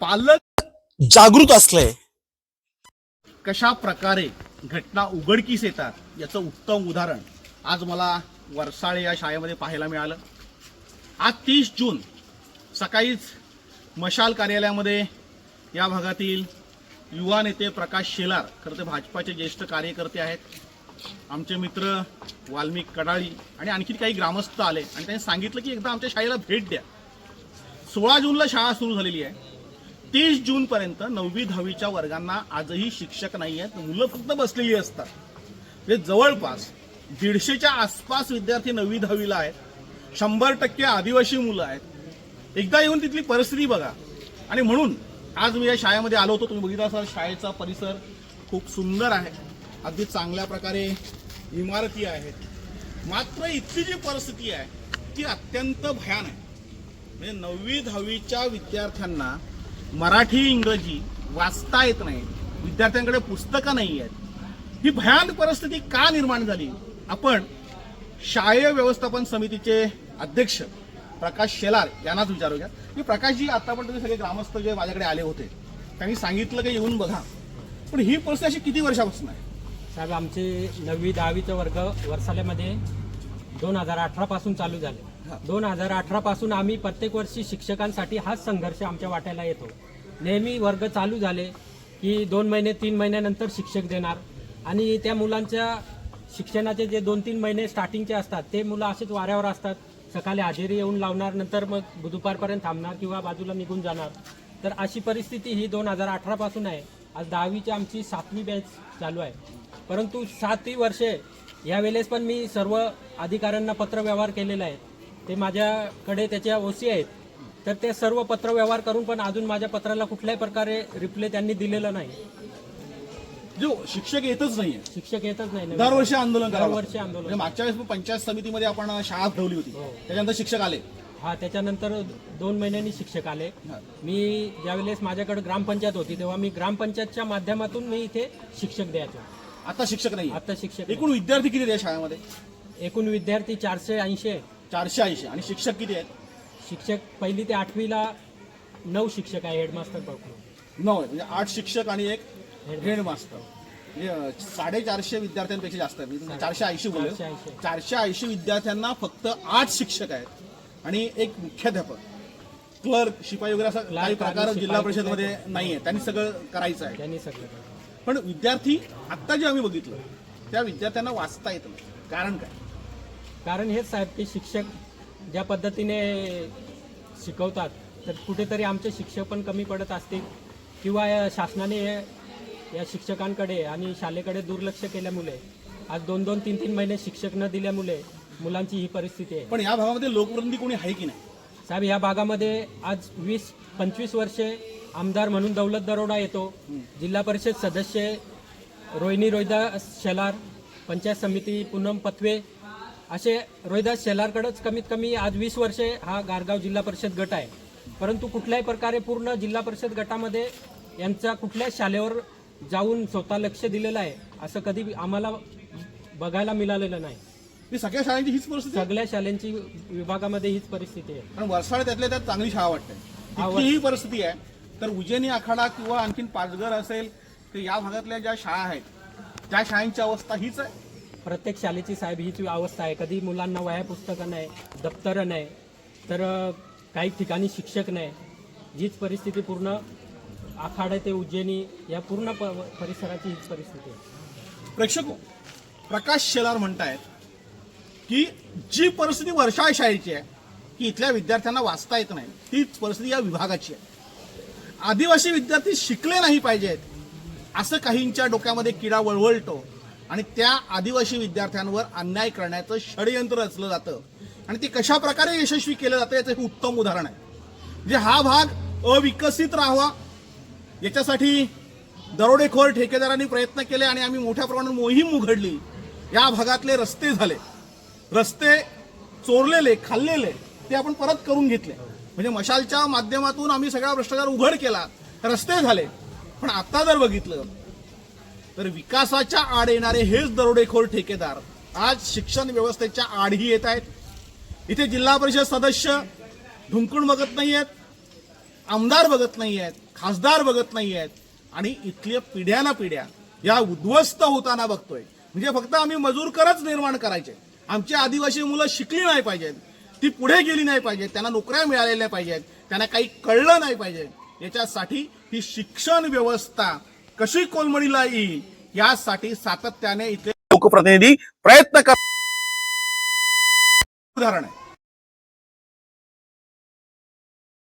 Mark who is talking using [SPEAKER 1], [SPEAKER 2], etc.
[SPEAKER 1] पालक
[SPEAKER 2] जागृत असलंय
[SPEAKER 1] कशा प्रकारे घटना उघडकीस येतात याचं उत्तम उदाहरण आज मला वरसाळे या शाळेमध्ये पाहायला मिळालं. आज तीस जून सकाळीच मशाल कार्यालयामध्ये या भागातील युवा नेते प्रकाश शेलार खरं तर भाजपाचे ज्येष्ठ कार्यकर्ते आहेत आमचे मित्र वाल्मिक कडाळी आणि आणखी काही ग्रामस्थ आले आणि त्यांनी सांगितलं की एकदा आमच्या शाळेला भेट द्या. सोळा जूनला शाळा सुरू झालेली आहे. तीस जून पर्यंत नववी दहावीच्या वर्गांना आजही शिक्षक नाही आहेत मुलं फक्त बसलेली असतात. म्हणजे जवळपास दीडशेच्या आसपास विद्यार्थी नववी दहावीला आहेत. शंभर टक्के आदिवासी मुलं आहेत. एकदा येऊन तिथली परिस्थिती बघा. आणि म्हणून आज मी या शाळेमध्ये आलो होतो. तुम्ही बघितलं असाल शाळेचा परिसर खूप सुंदर आहे. अगदी चांगल्या प्रकारे इमारती आहेत. मात्र इथली जी परिस्थिती आहे ती अत्यंत भयान आहे. म्हणजे नववी दहावीच्या विद्यार्थ्यांना मराठी इंग्रजी वाचता येत नाही. विद्यार्थ्यांकडे पुस्तकं नाही आहेत. ही भयानक परिस्थिती का निर्माण झाली? आपण शालेय व्यवस्थापन समितीचे अध्यक्ष प्रकाश शेलार यांनाच विचारूया. की प्रकाशजी आतापर्यंत सगळे ग्रामस्थ जे माझ्याकडे आले होते त्यांनी सांगितलं की येऊन बघा. पण ही परिस्थिती अशी किती वर्षापासून आहे?
[SPEAKER 3] साहेब आमचे नववी दहावीचं वर्ग वर्षाल्यामध्ये दोन हजार अठरा पासून चालू झाले. दोन हजार अठरा पासून आम्ही प्रत्येक वर्षी शिक्षकांसाठी हाच संघर्ष आमच्या वाट्याला येतो. नेहमी वर्ग चालू झाले की दोन महिने तीन महिन्यानंतर शिक्षक देणार. आणि त्या मुलांच्या शिक्षणाचे जे दोन तीन महिने स्टार्टिंगचे असतात ते मुलं असेच वाऱ्यावर असतात. सकाळी हजेरी येऊन लावणार नंतर मग दुपारपर्यंत थांबणार किंवा बाजूला निघून जाणार. तर अशी परिस्थिती ही दोन हजार अठरा पासून आहे. आज दहावीची आमची सातवी बॅच चालू आहे. परंतु सातही वर्षे यावेळेस पण मी सर्व अधिकाऱ्यांना पत्रव्यवहार केलेला आहे ते माझ्याकडे त्याच्या ओसी आहेत तर ते सर्व पत्रव्यवहार करून पण अजून माझ्या पत्राला कुठल्याही प्रकारे रिप्लाय त्यांनी दिलेला नाही
[SPEAKER 1] जो शिक्षक येतच नाहीये
[SPEAKER 3] शिक्षक येतच नाही नवीन.
[SPEAKER 1] दरवर्षी आंदोलन करावं
[SPEAKER 3] दरवर्षी. आंदोलन.
[SPEAKER 1] म्हणजे मागच्या वेळेस पंचायत समितीमध्ये आपण शाळा ठेवली होती
[SPEAKER 3] हो.
[SPEAKER 1] त्याच्यानंतर शिक्षक आले
[SPEAKER 3] हा त्याच्यानंतर दोन महिन्यांनी शिक्षक आले. मी ज्यावेळेस माझ्याकडे ग्रामपंचायत होती तेव्हा मी ग्रामपंचायतच्या माध्यमातून मी इथे शिक्षक द्यायचो
[SPEAKER 1] आता शिक्षक नाही
[SPEAKER 3] आता शिक्षक
[SPEAKER 1] एकूण विद्यार्थी किती आहेत या शाळेमध्ये?
[SPEAKER 3] एकूण विद्यार्थी चारशे ऐंशी आहे.
[SPEAKER 1] चारशे ऐंशी. आणि शिक्षक किती आहेत?
[SPEAKER 3] शिक्षक पहिली ते आठवीला नऊ शिक्षक आहे हेडमास्टर पकडून
[SPEAKER 1] नऊ आहेत. म्हणजे आठ शिक्षक आणि एक हेडमास्टर. म्हणजे अं, साडेचारशे विद्यार्थ्यांपेक्षा जास्त आहेत. म्हणजे चारशे ऐंशी बोलले
[SPEAKER 3] चारशे ऐंशी.
[SPEAKER 1] चारशे ऐंशी विद्यार्थ्यांना फक्त आठ शिक्षक आहेत. आणि एक मुख्याध्यापक. क्लर्क शिपाई वगैरे असं काही प्रकार जिल्हा परिषदमध्ये नाही आहे त्यांनी सगळं करायचं आहे.
[SPEAKER 3] त्यांनी सगळं.
[SPEAKER 1] पण विद्यार्थी आत्ता जे आम्ही बघितलं त्या विद्यार्थ्यांना वाचता येत नाही. कारण काय?
[SPEAKER 3] कारण हेच साहेब की शिक्षक ज्या पद्धतीने शिकवतात तर कुठेतरी आमचे शिक्षक पण कमी पडत असतील किंवा या शासनाने या शिक्षकांकडे आणि शाळेकडे दुर्लक्ष केल्यामुळे आज दोन दोन तीन तीन महिने शिक्षक न दिल्यामुळे मुलांची ही परिस्थिती आहे.
[SPEAKER 1] पण या भागामध्ये लोकप्रतिनिधी कोणी आहे की नाही?
[SPEAKER 3] साहेब या भागामध्ये आज वीस पंचवीस वर्षे आमदार म्हणून दौलत दरोडा येतो. जिल्हा परिषद सदस्य रोहिणी रोहिदास शेलार पंचायत समिती पूनम पथवे असे रोहिदास शेलारकडंच कमीत कमी आज वीस वर्षे हा गारगाव जिल्हा परिषद गट आहे. परंतु कुठल्याही प्रकारे पूर्ण जिल्हा परिषद गटामध्ये यांचा कुठल्याच शाळेवर जाऊन स्वतः लक्ष दिलेलं आहे असं कधी आम्हाला बघायला मिळालेलं नाही.
[SPEAKER 1] ही सगळ्या शाळांची हीच परिस्थिती आहे.
[SPEAKER 3] सगळ्या शाळांची विभागामध्ये हीच परिस्थिती आहे.
[SPEAKER 1] कारण वर्षाळ त्यातल्या त्यात चांगली शाळा वाटते.
[SPEAKER 3] हा,
[SPEAKER 1] ही परिस्थिती आहे. तर उज्जैनी आखाडा किंवा आणखीन पाचघर असेल तर या भागातल्या ज्या शाळा आहेत त्या शाळांची अवस्था हीच आहे.
[SPEAKER 3] प्रत्येक शाळेची साहेब हीच अवस्था आहे. कधी मुलांना वह्या पुस्तकं नाही दप्तरं नाही तर अ, काही ठिकाणी शिक्षक नाही. हीच परिस्थिती पूर्ण आखाडा ते उज्जैनी या पूर्ण प परिसराची हीच परिस्थिती आहे.
[SPEAKER 1] प्रेक्षको प्रकाश शेलार म्हणतायत की जी परिस्थिती वर्षाळ शाळेची आहे की इथल्या विद्यार्थ्यांना वाचता येत नाही तीच परिस्थिती या विभागाची आहे. आदिवासी विद्यार्थी शिकले नाही पाहिजेत असं काहींच्या डोक्यामध्ये किडा वळवळतो आणि त्या आदिवासी विद्यार्थ्यांवर अन्याय करण्याचं षडयंत्र रचलं जातं. आणि ते कशा प्रकारे यशस्वी केलं जातं याचं हे उत्तम उदाहरण आहे. म्हणजे हा भाग अविकसित राहावा याच्यासाठी दरोडेखोर ठेकेदारांनी प्रयत्न केले आणि आम्ही मोठ्या प्रमाणात मोहीम उघडली. या भागातले रस्ते झाले. रस्ते चोरलेले खाल्लेले ते आपण परत करून घेतले. म्हणजे मशालच्या माध्यमातून आम्ही सगळा भ्रष्टाचार उघड केला. रस्ते झाले. पण आता जर बघितलं तर विकासाच्या आड येणारे हेच दरोडेखोर ठेकेदार आज शिक्षण व्यवस्थेच्या आडही येत आहेत. इथे जिल्हा परिषद सदस्य ढुंकून बघत नाही आहेत आमदार बघत नाही आहेत खासदार बघत नाही आहेत आणि इथल्या पिढ्याना पिढ्या या उद्ध्वस्त होताना बघतोय. म्हणजे फक्त आम्ही मजूर करच निर्माण करायचे. आमची आदिवासी मुलं शिकली नाही पाहिजेत. ती पुढे गेली नाही पाहिजेत. त्यांना नोकऱ्या मिळालेल्या पाहिजेत. त्यांना काही कळलं नाही पाहिजे याच्यासाठी ही शिक्षण व्यवस्था कशी कोलमडीला येईल यासाठी सातत्याने इथले लोकप्रतिनिधी प्रयत्न कर उदाहरण आहे.